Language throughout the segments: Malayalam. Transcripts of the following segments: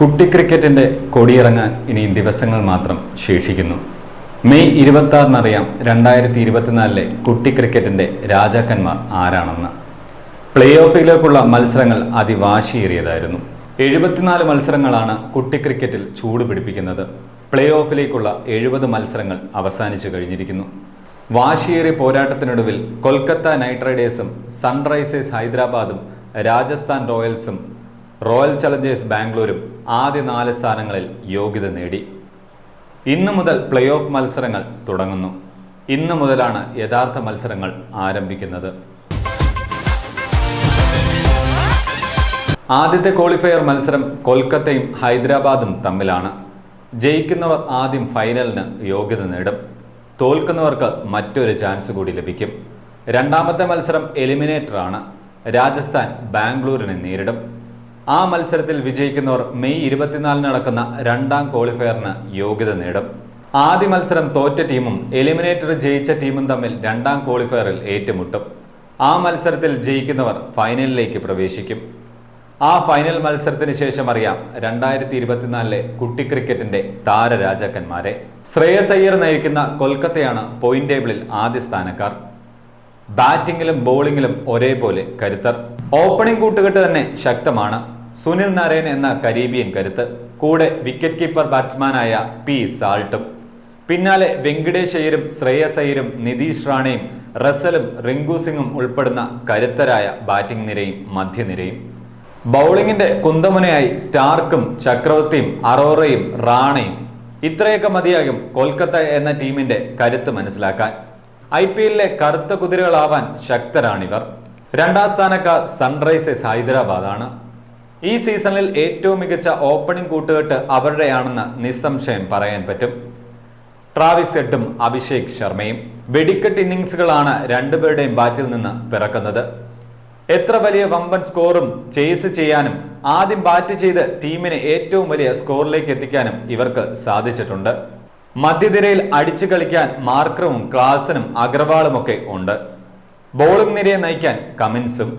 കുട്ടി ക്രിക്കറ്റിന്റെ കൊടിയിറങ്ങാൻ ഇനി ദിവസങ്ങൾ മാത്രം ശേഷിക്കുന്നു. മെയ് ഇരുപത്തി ആറിനറിയാം രണ്ടായിരത്തി ഇരുപത്തിനാലിലെ കുട്ടി ക്രിക്കറ്റിന്റെ രാജാക്കന്മാർ ആരാണെന്ന്. പ്ലേ ഓഫിലേക്കുള്ള മത്സരങ്ങൾ അതിവാശിയേറിയതായിരുന്നു. എഴുപത്തിനാല് മത്സരങ്ങളാണ് കുട്ടി ക്രിക്കറ്റിൽ ചൂട് പിടിപ്പിക്കുന്നത്. പ്ലേ ഓഫിലേക്കുള്ള എഴുപത് മത്സരങ്ങൾ അവസാനിച്ചു കഴിഞ്ഞിരിക്കുന്നു. വാശിയേറിയ പോരാട്ടത്തിനൊടുവിൽ കൊൽക്കത്ത നൈറ്റ് റൈഡേഴ്സും സൺറൈസേഴ്സ് ഹൈദരാബാദും രാജസ്ഥാൻ റോയൽസും റോയൽ ചലഞ്ചേഴ്സ് ബാംഗ്ലൂരും ആദ്യ നാല് സ്ഥാനങ്ങളിൽ യോഗ്യത നേടി. ഇന്നു മുതൽ പ്ലേ ഓഫ് മത്സരങ്ങൾ തുടങ്ങുന്നു. ഇന്നു മുതലാണ് യഥാർത്ഥ മത്സരങ്ങൾ ആരംഭിക്കുന്നത്. ആദ്യത്തെ ക്വാളിഫയർ മത്സരം കൊൽക്കത്തയും ഹൈദരാബാദും തമ്മിലാണ്. ജയിക്കുന്നവർ ആദ്യം ഫൈനലിന് യോഗ്യത നേടും. തോൽക്കുന്നവർക്ക് മറ്റൊരു ചാൻസ് കൂടി ലഭിക്കും. രണ്ടാമത്തെ മത്സരം എലിമിനേറ്ററാണ്. രാജസ്ഥാൻ ബാംഗ്ലൂരിനെ നേരിടും. ആ മത്സരത്തിൽ വിജയിക്കുന്നവർ മെയ് ഇരുപത്തിനാലിന് നടക്കുന്ന രണ്ടാം ക്വാളിഫയറിന് യോഗ്യത നേടും. ആദ്യ മത്സരം തോറ്റ ടീമും എലിമിനേറ്റർ ജയിച്ച ടീമും തമ്മിൽ രണ്ടാം ക്വാളിഫയറിൽ ഏറ്റുമുട്ടും. ആ മത്സരത്തിൽ ജയിക്കുന്നവർ ഫൈനലിലേക്ക് പ്രവേശിക്കും. ആ ഫൈനൽ മത്സരത്തിന് ശേഷം അറിയാം രണ്ടായിരത്തി ഇരുപത്തിനാലിലെ കുട്ടി ക്രിക്കറ്റിന്റെ താരരാജാക്കന്മാരെ. ശ്രേയസ് അയ്യർ നയിക്കുന്ന കൊൽക്കത്തയാണ് പോയിന്റ് ടേബിളിൽ ആദ്യ സ്ഥാനക്കാർ. ബാറ്റിംഗിലും ബോളിംഗിലും ഒരേപോലെ കരുത്തർ. ഓപ്പണിംഗ് കൂട്ടുകെട്ട് തന്നെ ശക്തമാണ്. സുനിൽ നാരായൺ എന്ന കരീബിയൻ കരുത്ത്. കൂടെ വിക്കറ്റ് കീപ്പർ ബാറ്റ്സ്മാനായ പി സാൾട്ടും. പിന്നാലെ വെങ്കടേഷ് അയ്യരും ശ്രേയസ് അയ്യരും നിതീഷ് റാണയും റസലും റിങ്കു സിംഗും ഉൾപ്പെടുന്ന കരുത്തരായ ബാറ്റിംഗ് നിരയും മധ്യനിരയും. ബൗളിങ്ങിന്റെ കുന്തമുനയായി സ്റ്റാർക്കും ചക്രവർത്തിയും അറോറയും റാണയും. ഇത്രയൊക്കെ മതിയാകും കൊൽക്കത്ത എന്ന ടീമിന്റെ കരുത്ത് മനസ്സിലാക്കാൻ. ഐ പി എല്ലിലെ കറുത്ത കുതിരകളാവാൻ ശക്തരാണിവർ. രണ്ടാം സ്ഥാനക്കാർ സൺറൈസേഴ്സ് ഹൈദരാബാദാണ്. ഈ സീസണിൽ ഏറ്റവും മികച്ച ഓപ്പണിംഗ് കൂട്ടുകെട്ട് അവരുടെയാണെന്ന് നിസ്സംശയം പറയാൻ പറ്റും. ട്രാവിസ് ഹെഡും അഭിഷേക് ശർമ്മയും വെടിക്കെട്ട് ഇന്നിങ്സുകളാണ് രണ്ടുപേരുടെയും ബാറ്റിൽ നിന്ന് പിറക്കുന്നത്. എത്ര വലിയ വമ്പൻ സ്കോറും ചേസ് ചെയ്യാനും ആദ്യം ബാറ്റ് ചെയ്ത് ടീമിനെ ഏറ്റവും വലിയ സ്കോറിലേക്ക് എത്തിക്കാനും ഇവർക്ക് സാധിച്ചിട്ടുണ്ട്. മധ്യനിരയിൽ അടിച്ചു കളിക്കാൻ മാർക്കറും ക്ലാസനും അഗർവാളുമൊക്കെ ഉണ്ട്. ബോളിംഗ് നിരയെ നയിക്കാൻ കമിൻസും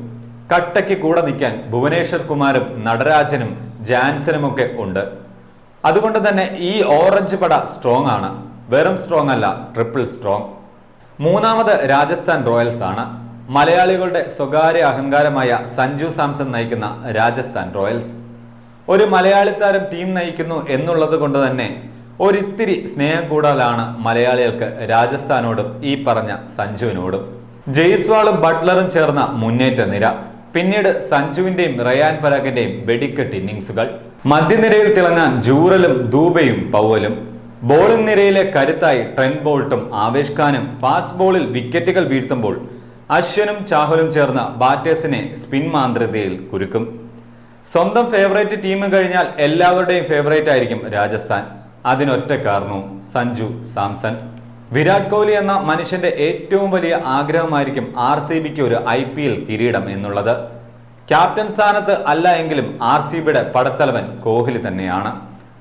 കട്ടയ്ക്ക് കൂടെ നിൽക്കാൻ ഭുവനേശ്വർ കുമാരും നടരാജനും ജാൻസനും ഒക്കെ ഉണ്ട്. അതുകൊണ്ട് തന്നെ ഈ ഓറഞ്ച് പട സ്ട്രോങ് ആണ്. വെറും സ്ട്രോങ് അല്ല ട്രിപ്പിൾ സ്ട്രോങ് മൂന്നാമത് രാജസ്ഥാൻ റോയൽസ് ആണ്. മലയാളികളുടെ സ്വകാര്യ അഹങ്കാരമായ സഞ്ജു സാംസൺ നയിക്കുന്ന രാജസ്ഥാൻ റോയൽസ്. ഒരു മലയാളി താരം ടീം നയിക്കുന്നു എന്നുള്ളത് കൊണ്ട് തന്നെ ഒരിത്തിരി സ്നേഹം കൂടാലാണ് മലയാളികൾക്ക് രാജസ്ഥാനോടും ഈ പറഞ്ഞ സഞ്ജുവിനോടും. ജയ്സ്വാളും ബട്ട്ലറും ചേർന്ന മുന്നേറ്റ നിര. പിന്നീട് സഞ്ജുവിന്റെയും റയാൻ പരാഗിന്റെയും വെടിക്കെട്ട് ഇന്നിങ്സുകൾ മധ്യനിരയിൽ തിളങ്ങാൻ ജൂറലും ദൂബയും പൗവലും. ബോളിംഗ് നിരയിലെ കരുത്തായി ട്രെൻഡ് ബോൾട്ടും ആവേശ് ഖാനും ഫാസ്റ്റ് ബോളിൽ വിക്കറ്റുകൾ വീഴ്ത്തുമ്പോൾ അശ്വനും ചാഹലും ചേർന്ന ബാറ്റേഴ്സിനെ സ്പിൻ മാന്ത്രിതയിൽ കുരുക്കും. സ്വന്തം ഫേവറേറ്റ് ടീം കഴിഞ്ഞാൽ എല്ലാവരുടെയും ഫേവറേറ്റ് ആയിരിക്കും രാജസ്ഥാൻ. അതിനൊറ്റ കാരണവും സഞ്ജു സാംസൺ. വിരാട് കോഹ്ലി എന്ന മനുഷ്യന്റെ ഏറ്റവും വലിയ ആഗ്രഹമായിരിക്കും ആർ സി ബിക്ക് ഒരു ഐ പി എൽ കിരീടം എന്നുള്ളത്. ക്യാപ്റ്റൻ സ്ഥാനത്ത് അല്ല എങ്കിലും ആർ സി ബിയുടെ പടത്തലവൻ കോഹ്ലി തന്നെയാണ്.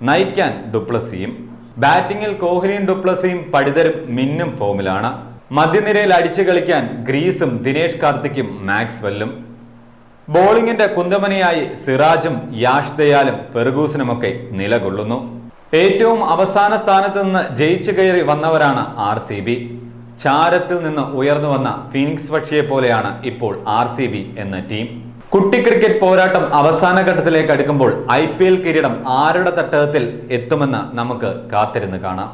നയിക്കാൻ ഡുപ്ലസിയും ബാറ്റിംഗിൽ കോഹ്ലിയും ഡുപ്ലസിയും പടിതരും മിന്നും ഫോമിലാണ്. മധ്യനിരയിൽ അടിച്ചു കളിക്കാൻ ഗ്രീസും ദിനേഷ് കാർത്തിക്കും മാക്സ്വെല്ലും. ബോളിംഗിന്റെ കുന്തമനയായി സിറാജും യാഷ് ദയാലും ഫെർഗൂസനുമൊക്കെ നിലകൊള്ളുന്നു. ഏറ്റവും അവസാന സ്ഥാനത്ത് നിന്ന് ജയിച്ചു കയറി വന്നവരാണ് ആർ സി ബി. ചാരത്തിൽ നിന്ന് ഉയർന്നു വന്ന ഫീനിക്സ് പക്ഷിയെ പോലെയാണ് ഇപ്പോൾ ആർ സി ബി എന്ന ടീം. കുട്ടി ക്രിക്കറ്റ് പോരാട്ടം അവസാന ഘട്ടത്തിലേക്ക് അടുക്കുമ്പോൾ ഐ പി എൽ കിരീടം ആരുടെ തട്ടകത്തിൽ എത്തുമെന്ന് നമുക്ക് കാത്തിരുന്ന് കാണാം.